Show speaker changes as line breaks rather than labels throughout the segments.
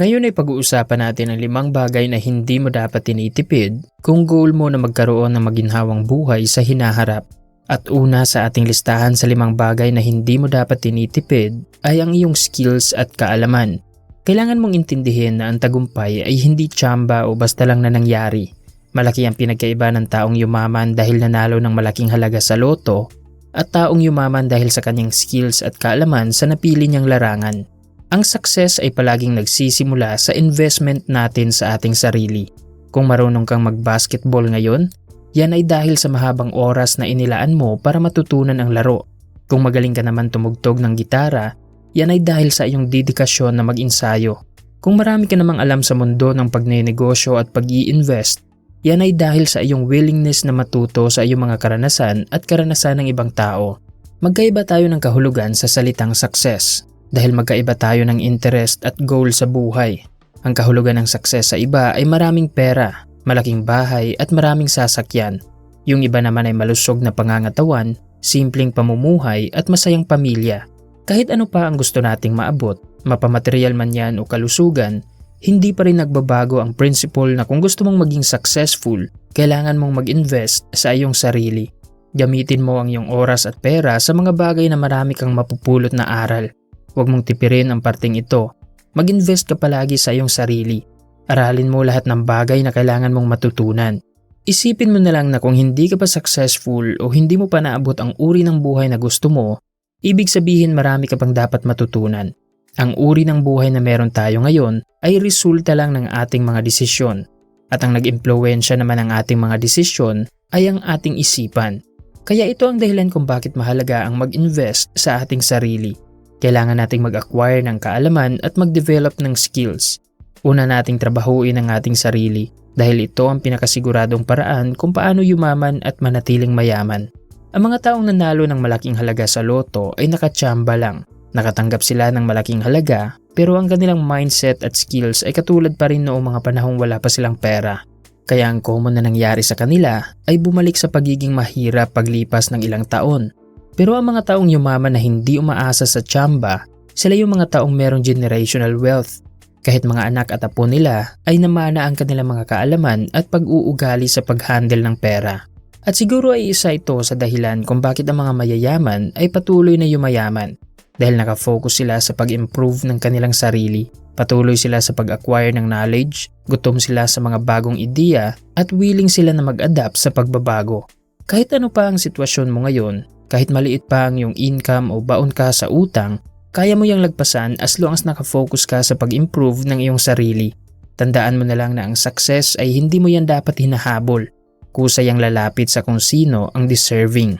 Ngayon ay pag-uusapan natin ang limang bagay na hindi mo dapat tinitipid kung goal mo na magkaroon ng maginhawang buhay sa hinaharap. At una sa ating listahan sa limang bagay na hindi mo dapat tinitipid ay ang iyong skills at kaalaman. Kailangan mong intindihin na ang tagumpay ay hindi tsamba o basta lang na nangyari. Malaki ang pinagkaiba ng taong yumaman dahil nanalo ng malaking halaga sa loto at taong yumaman dahil sa kanyang skills at kaalaman sa napili niyang larangan. Ang success ay palaging nagsisimula sa investment natin sa ating sarili. Kung marunong kang mag-basketball ngayon, yan ay dahil sa mahabang oras na inilaan mo para matutunan ang laro. Kung magaling ka naman tumugtog ng gitara, yan ay dahil sa iyong dedikasyon na mag-insayo. Kung marami ka namang alam sa mundo ng pagnenegosyo at pag invest yan ay dahil sa iyong willingness na matuto sa iyong mga karanasan at karanasan ng ibang tao. Magkaiba tayo ng kahulugan sa salitang success dahil magkaiba tayo ng interest at goal sa buhay. Ang kahulugan ng success sa iba ay maraming pera, malaking bahay at maraming sasakyan. Yung iba naman ay malusog na pangangatawan, simpleng pamumuhay at masayang pamilya. Kahit ano pa ang gusto nating maabot, mapamaterial man yan o kalusugan, hindi pa rin nagbabago ang principle na kung gusto mong maging successful, kailangan mong mag-invest sa iyong sarili. Gamitin mo ang iyong oras at pera sa mga bagay na marami kang mapupulot na aral. Huwag mong tipirin ang parting ito. Mag-invest ka palagi sa iyong sarili. Aralin mo lahat ng bagay na kailangan mong matutunan. Isipin mo na lang na kung hindi ka pa successful o hindi mo pa naabot ang uri ng buhay na gusto mo, ibig sabihin marami ka pang dapat matutunan. Ang uri ng buhay na meron tayo ngayon ay resulta lang ng ating mga desisyon at ang nag-impluensya naman ng ating mga desisyon ay ang ating isipan. Kaya ito ang dahilan kung bakit mahalaga ang mag-invest sa ating sarili. Kailangan nating mag-acquire ng kaalaman at mag-develop ng skills. Una nating trabahuin ang ating sarili dahil ito ang pinakasiguradong paraan kung paano yumaman at manatiling mayaman. Ang mga taong nanalo ng malaking halaga sa loto ay nakatsamba lang. Nakatanggap sila ng malaking halaga pero ang kanilang mindset at skills ay katulad pa rin noong mga panahong wala pa silang pera. Kaya ang common na nangyari sa kanila ay bumalik sa pagiging mahirap paglipas ng ilang taon pero ang mga taong yumaman na hindi umaasa sa tsamba, sila yung mga taong merong generational wealth. Kahit mga anak at apo nila ay namana ang kanilang mga kaalaman at pag-uugali sa pag-handle ng pera. At siguro ay isa ito sa dahilan kung bakit ang mga mayayaman ay patuloy na yumayaman dahil nakafocus sila sa pag-improve ng kanilang sarili. Patuloy sila sa pag-acquire ng knowledge, gutom sila sa mga bagong ideya at willing sila na mag-adapt sa pagbabago. Kahit ano pa ang sitwasyon mo ngayon, kahit maliit pa ang iyong income o baon ka sa utang, kaya mo yung lagpasan as long as nakafocus ka sa pag-improve ng iyong sarili. Tandaan mo na lang na ang success ay hindi mo yan dapat hinahabol. Kusay ang lalapit sa kung sino ang deserving.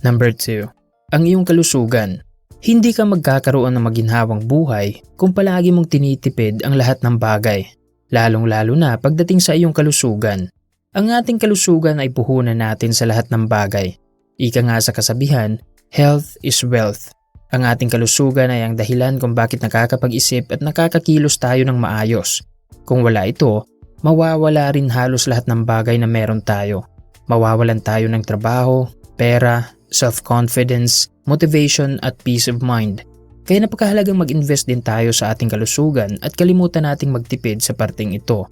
Number 2. Ang iyong kalusugan. Hindi ka magkakaroon ng maginhawang buhay kung palagi mong tinitipid ang lahat ng bagay, lalong-lalo na pagdating sa iyong kalusugan. Ang ating kalusugan ay puhunan natin sa lahat ng bagay. Ika nga sa kasabihan, health is wealth. Ang ating kalusugan ay ang dahilan kung bakit nakakapag-isip at nakakakilos tayo ng maayos. Kung wala ito, mawawala rin halos lahat ng bagay na meron tayo. Mawawalan tayo ng trabaho, pera, self-confidence, motivation at peace of mind. Kaya napakahalagang mag-invest din tayo sa ating kalusugan at kalimutan nating magtipid sa parting ito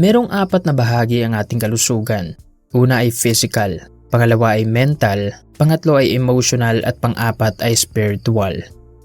Merong apat na bahagi ang ating kalusugan. Una ay physical, pangalawa ay mental, pangatlo ay emotional at pang-apat ay spiritual.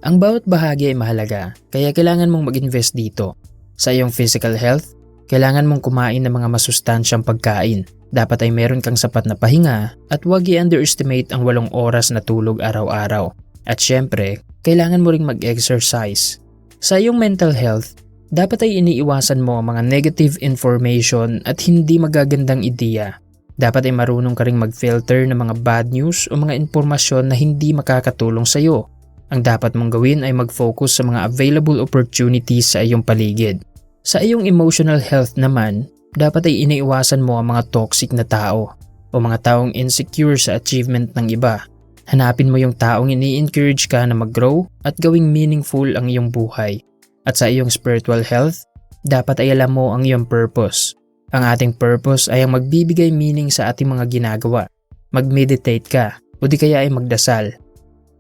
Ang bawat bahagi ay mahalaga, kaya kailangan mong mag-invest dito. Sa iyong physical health, kailangan mong kumain ng mga masustansyang pagkain. Dapat ay meron kang sapat na pahinga at huwag i-underestimate ang walong oras na tulog araw-araw. At syempre, kailangan mo ring mag-exercise. Sa iyong mental health, dapat ay iniiwasan mo ang mga negative information at hindi magagandang ideya. Dapat ay marunong ka ring mag-filter ng mga bad news o mga impormasyon na hindi makakatulong sa iyo. Ang dapat mong gawin ay mag-focus sa mga available opportunities sa iyong paligid. Sa iyong emotional health naman, dapat ay iniiwasan mo ang mga toxic na tao o mga taong insecure sa achievement ng iba. Hanapin mo yung taong ini-encourage ka na mag-grow at gawing meaningful ang iyong buhay. At sa iyong spiritual health, dapat ay alam mo ang iyong purpose. Ang ating purpose ay ang magbibigay meaning sa ating mga ginagawa. Mag-meditate ka o di kaya ay magdasal.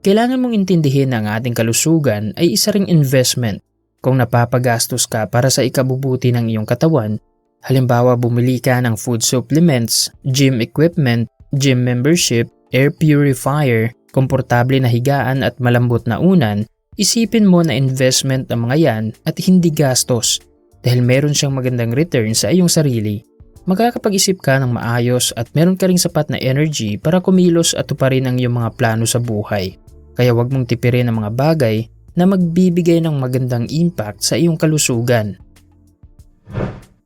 Kailangan mong intindihin na ang ating kalusugan ay isa ring investment. Kung napapagastos ka para sa ikabubuti ng iyong katawan, halimbawa bumili ka ng food supplements, gym equipment, gym membership, air purifier, komportable na higaan at malambot na unan, isipin mo na investment ang mga yan at hindi gastos dahil meron siyang magandang return sa iyong sarili. Magkakapag-isip ka ng maayos at meron ka ring sapat na energy para kumilos at tuparin ang iyong mga plano sa buhay. Kaya huwag mong tipirin ang mga bagay na magbibigay ng magandang impact sa iyong kalusugan.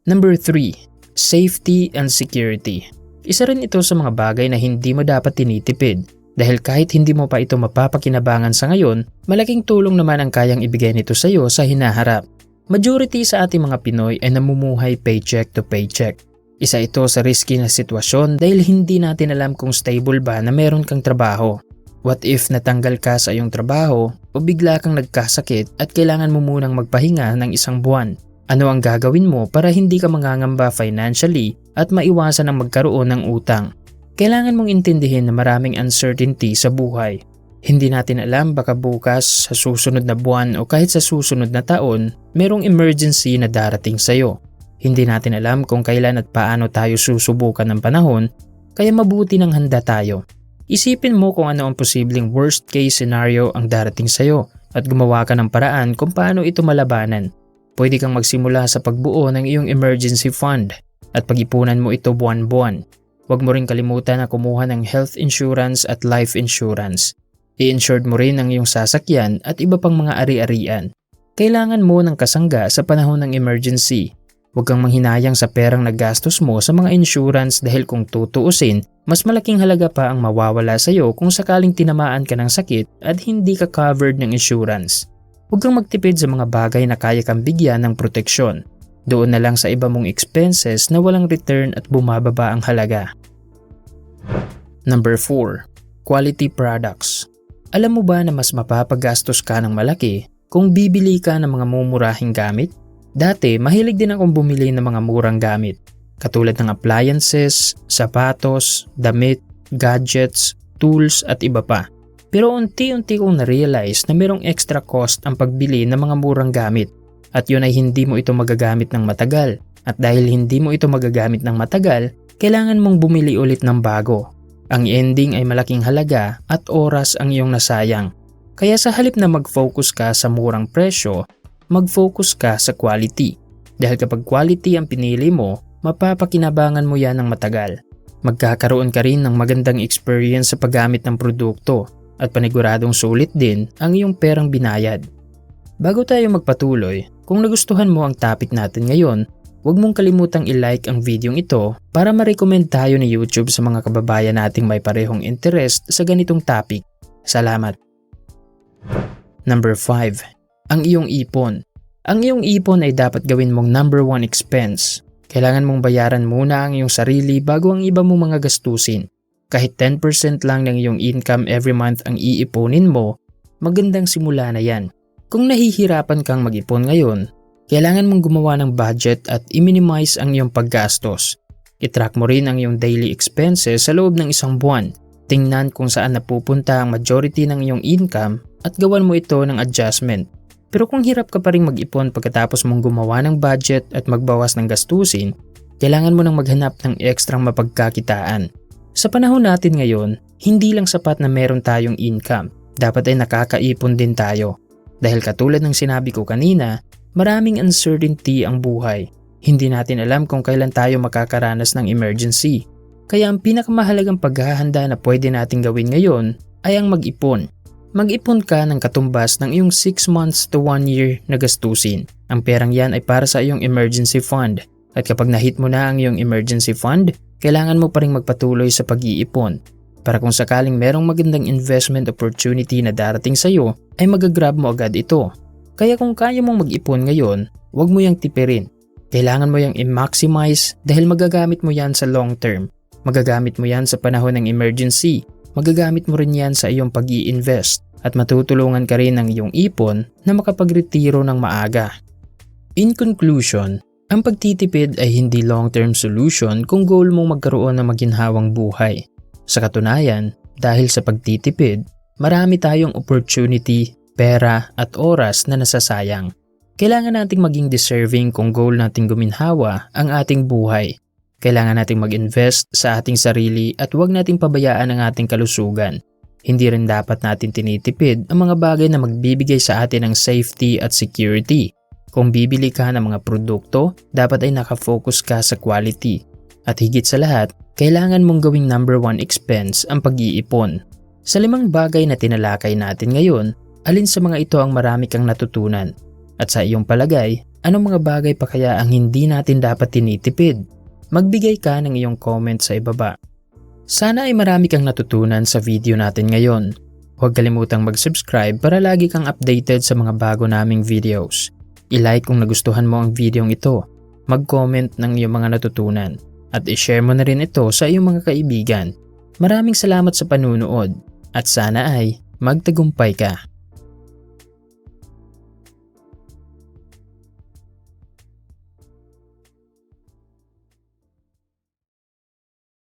Number 3. Safety and Security Isa rin ito sa mga bagay na hindi mo dapat tinitipid dahil kahit hindi mo pa ito mapapakinabangan sa ngayon, malaking tulong naman ang kayang ibigay nito sa iyo sa hinaharap. Majority sa ating mga Pinoy ay namumuhay paycheck to paycheck. Isa ito sa risky na sitwasyon dahil hindi natin alam kung stable ba na meron kang trabaho. What if natanggal ka sa iyong trabaho o bigla kang nagkasakit at kailangan mo munang magpahinga ng isang buwan? Ano ang gagawin mo para hindi ka mangangamba financially at maiwasan ang magkaroon ng utang? Kailangan mong intindihin na maraming uncertainty sa buhay. Hindi natin alam baka bukas, sa susunod na buwan o kahit sa susunod na taon, merong emergency na darating sa iyo. Hindi natin alam kung kailan at paano tayo susubukan ng panahon, kaya mabuti ng handa tayo. Isipin mo kung ano ang posibleng worst case scenario ang darating sa'yo at gumawa ka ng paraan kung paano ito malabanan. Pwede kang magsimula sa pagbuo ng iyong emergency fund at pag-ipunan mo ito buwan-buwan. Huwag mo rin kalimutan na kumuha ng health insurance at life insurance. I-insured mo rin ang iyong sasakyan at iba pang mga ari-arian. Kailangan mo ng kasangga sa panahon ng emergency Huwag kang manghinayang sa perang nagastos mo sa mga insurance dahil kung tutuusin, mas malaking halaga pa ang mawawala sa iyo kung sakaling tinamaan ka ng sakit at hindi ka covered ng insurance. Huwag kang magtipid sa mga bagay na kaya kang bigyan ng proteksyon. Doon na lang sa iba mong expenses na walang return at bumababa ang halaga. Number 4. Quality Products Alam mo ba na mas mapapagastos ka ng malaki kung bibili ka ng mga mumurahing gamit Dati, mahilig din akong bumili ng mga murang gamit, katulad ng appliances, sapatos, damit, gadgets, tools at iba pa. Pero unti-unti kong na-realize na mayroong extra cost ang pagbili ng mga murang gamit at yun ay hindi mo ito magagamit ng matagal. At dahil hindi mo ito magagamit ng matagal, kailangan mong bumili ulit ng bago. Ang ending ay malaking halaga at oras ang iyong nasayang. Kaya sa halip na mag-focus ka sa murang presyo, mag-focus ka sa quality. Dahil kapag quality ang pinili mo, mapapakinabangan mo yan ng matagal. Magkakaroon ka rin ng magandang experience sa paggamit ng produkto at paniguradong sulit din ang iyong perang binayad. Bago tayo magpatuloy, kung nagustuhan mo ang topic natin ngayon, huwag mong kalimutang i-like ang video ito para ma-recommend tayo ni YouTube sa mga kababayan nating may parehong interest sa ganitong topic. Salamat! Number 5 ang iyong ipon. Ang iyong ipon ay dapat gawin mong number one expense. Kailangan mong bayaran muna ang iyong sarili bago ang iba mong mga gastusin. Kahit 10% lang ng iyong income every month ang iiponin mo, magandang simula na yan. Kung nahihirapan kang mag-ipon ngayon, kailangan mong gumawa ng budget at i-minimize ang iyong paggastos. I-track mo rin ang iyong daily expenses sa loob ng isang buwan. Tingnan kung saan napupunta ang majority ng iyong income at gawan mo ito ng adjustment pero kung hirap ka pa rin mag-ipon pagkatapos mong gumawa ng budget at magbawas ng gastusin, kailangan mo nang maghanap ng ekstrang mapagkakitaan. Sa panahon natin ngayon, hindi lang sapat na meron tayong income, dapat ay nakakaipon din tayo. Dahil katulad ng sinabi ko kanina, maraming uncertainty ang buhay. Hindi natin alam kung kailan tayo makakaranas ng emergency. Kaya ang pinakamahalagang paghahanda na pwede nating gawin ngayon ay ang mag-ipon Mag-ipon ka ng katumbas ng iyong 6 months to 1 year na gastusin. Ang perang yan ay para sa iyong emergency fund. At kapag nahit mo na ang iyong emergency fund, kailangan mo pa rin magpatuloy sa pag-iipon. Para kung sakaling merong magandang investment opportunity na darating sa iyo, ay magagrab mo agad ito. Kaya kung kaya mong mag-ipon ngayon, huwag mo yang tipirin. Kailangan mo yang i-maximize dahil magagamit mo yan sa long term. Magagamit mo yan sa panahon ng emergency magagamit mo rin yan sa iyong pag invest at matutulungan ka rin ng iyong ipon na makapagretiro ng maaga. In conclusion, ang pagtitipid ay hindi long-term solution kung goal mong magkaroon ng maginhawang buhay. Sa katunayan, dahil sa pagtitipid, marami tayong opportunity, pera at oras na nasasayang. Kailangan nating maging deserving kung goal nating guminhawa ang ating buhay. Kailangan nating mag-invest sa ating sarili at huwag nating pabayaan ang ating kalusugan. Hindi rin dapat natin tinitipid ang mga bagay na magbibigay sa atin ng safety at security. Kung bibili ka ng mga produkto, dapat ay nakafocus ka sa quality. At higit sa lahat, kailangan mong gawing number one expense ang pag-iipon. Sa limang bagay na tinalakay natin ngayon, alin sa mga ito ang marami kang natutunan? At sa iyong palagay, anong mga bagay pa kaya ang hindi natin dapat tinitipid? Magbigay ka ng iyong comment sa ibaba. Sana ay marami kang natutunan sa video natin ngayon. Huwag kalimutang mag-subscribe para lagi kang updated sa mga bago naming videos. I-like kung nagustuhan mo ang videong ito. Mag-comment ng iyong mga natutunan. At i-share mo na rin ito sa iyong mga kaibigan. Maraming salamat sa panunood. At sana ay magtagumpay ka.